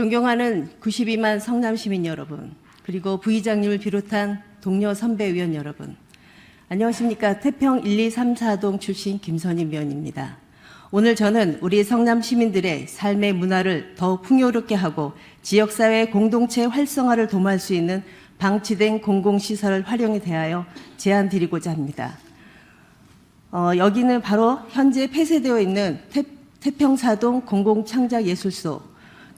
존경하는 92만 성남 시민 여러분, 그리고 부의장님을 비롯한 동료 선배 의원 여러분, 안녕하십니까. 태평 1, 2, 3, 4동 출신 김선임 위원입니다. 오늘 저는 우리 성남 시민들의 삶의 문화를 더 풍요롭게 하고 지역사회 공동체 활성화를 도모할 수 있는 방치된 공공시설 활용에 대하여 제안 드리고자 합니다. 어, 여기는 바로 현재 폐쇄되어 있는 태, 태평사동 공공창작예술소,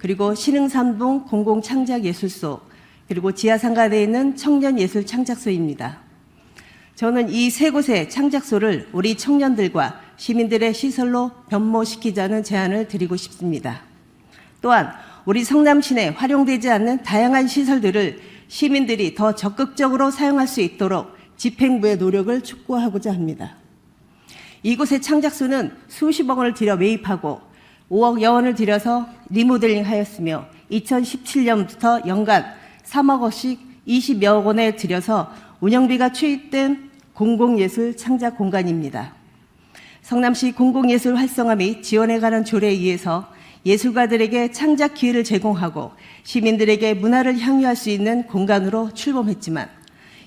그리고 신흥삼동 공공창작예술소, 그리고 지하상가대에 있는 청년예술창작소입니다. 저는 이 세 곳의 창작소를 우리 청년들과 시민들의 시설로 변모시키자는 제안을 드리고 싶습니다. 또한 우리 성남시내 활용되지 않는 다양한 시설들을 시민들이 더 적극적으로 사용할 수 있도록 집행부의 노력을 촉구하고자 합니다. 이곳의 창작소는 수십억 원을 들여 매입하고 5억 여 원을 들여서 리모델링 하였으며 2017년부터 연간 3억 원씩 20여 원에 들여서 운영비가 투입된 공공예술 창작 공간입니다. 성남시 공공예술 활성화 및 지원에 관한 조례에 의해서 예술가들에게 창작 기회를 제공하고 시민들에게 문화를 향유할 수 있는 공간으로 출범했지만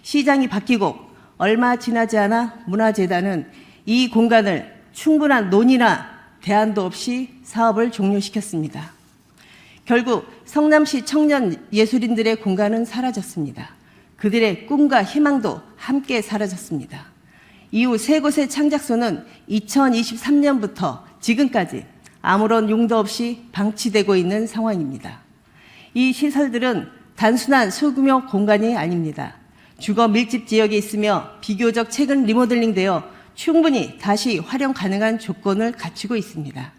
시장이 바뀌고 얼마 지나지 않아 문화재단은 이 공간을 충분한 논의나 대안도 없이 사업을 종료시켰습니다. 결국 성남시 청년 예술인들의 공간은 사라졌습니다. 그들의 꿈과 희망도 함께 사라졌습니다. 이후 세 곳의 창작소는 2023년부터 지금까지 아무런 용도 없이 방치되고 있는 상황입니다. 이 시설들은 단순한 소규모 공간이 아닙니다. 주거 밀집 지역에 있으며 비교적 최근 리모델링되어 충분히 다시 활용 가능한 조건을 갖추고 있습니다.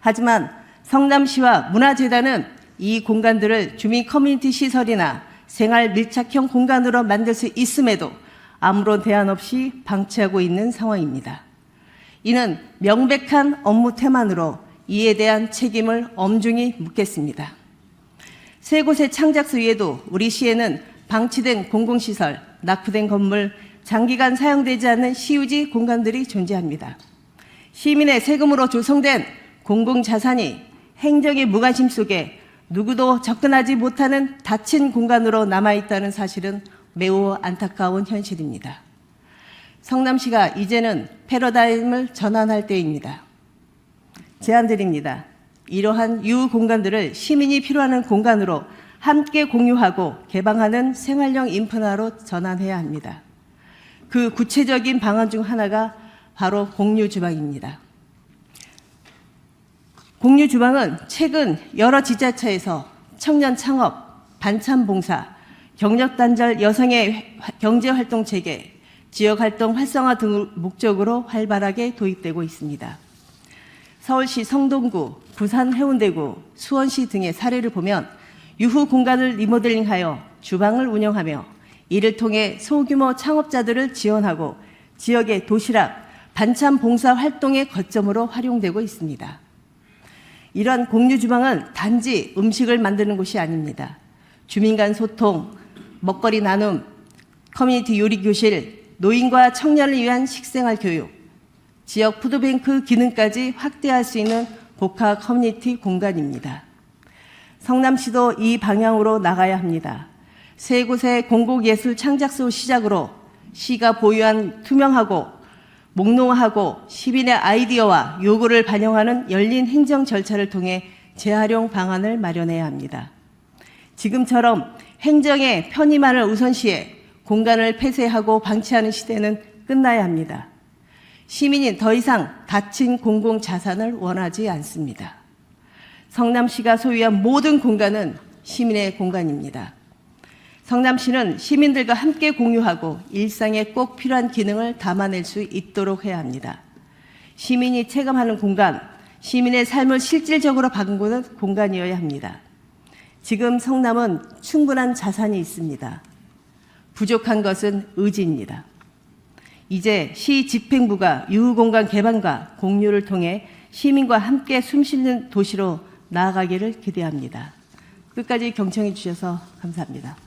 하지만 성남시와 문화재단은 이 공간들을 주민 커뮤니티 시설이나 생활 밀착형 공간으로 만들 수 있음에도 아무런 대안 없이 방치하고 있는 상황입니다. 이는 명백한 업무 태만으로 이에 대한 책임을 엄중히 묻겠습니다. 세 곳의 창작소 외에도 우리 시에는 방치된 공공시설, 낙후된 건물, 장기간 사용되지 않는 시유지 공간들이 존재합니다. 시민의 세금으로 조성된 공공자산이 행정의 무관심 속에 누구도 접근하지 못하는 닫힌 공간으로 남아있다는 사실은 매우 안타까운 현실입니다. 성남시가 이제는 패러다임을 전환할 때입니다. 제안드립니다. 이러한 유후 공간들을 시민이 필요하는 공간으로 함께 공유하고 개방하는 생활형 인프라로 전환해야 합니다. 그 구체적인 방안 중 하나가 바로 공유 주방입니다. 공유 주방은 최근 여러 지자체에서 청년 창업, 반찬 봉사, 경력 단절 여성의 경제 활동 체계, 지역 활동 활성화 등을 목적으로 활발하게 도입되고 있습니다. 서울시 성동구, 부산 해운대구, 수원시 등의 사례를 보면 유후 공간을 리모델링하여 주방을 운영하며 이를 통해 소규모 창업자들을 지원하고 지역의 도시락, 반찬 봉사 활동의 거점으로 활용되고 있습니다. 이러한 공유 주방은 단지 음식을 만드는 곳이 아닙니다. 주민 간 소통, 먹거리 나눔, 커뮤니티 요리 교실, 노인과 청년을 위한 식생활 교육, 지역 푸드뱅크 기능까지 확대할 수 있는 복합 커뮤니티 공간입니다. 성남시도 이 방향으로 나가야 합니다. 세 곳의 공공예술 창작소 시작으로 시가 보유한 투명하고 목록하고 시민의 아이디어와 요구를 반영하는 열린 행정 절차를 통해 재활용 방안을 마련해야 합니다. 지금처럼 행정의 편의만을 우선시해 공간을 폐쇄하고 방치하는 시대는 끝나야 합니다. 시민이 더 이상 닫힌 공공 자산을 원하지 않습니다. 성남시가 소유한 모든 공간은 시민의 공간입니다. 성남시는 시민들과 함께 공유하고 일상에 꼭 필요한 기능을 담아낼 수 있도록 해야 합니다. 시민이 체감하는 공간, 시민의 삶을 실질적으로 바꾸는 공간이어야 합니다. 지금 성남은 충분한 자산이 있습니다. 부족한 것은 의지입니다. 이제 시 집행부가 유후공간 개방과 공유를 통해 시민과 함께 숨쉬는 도시로 나아가기를 기대합니다. 끝까지 경청해 주셔서 감사합니다.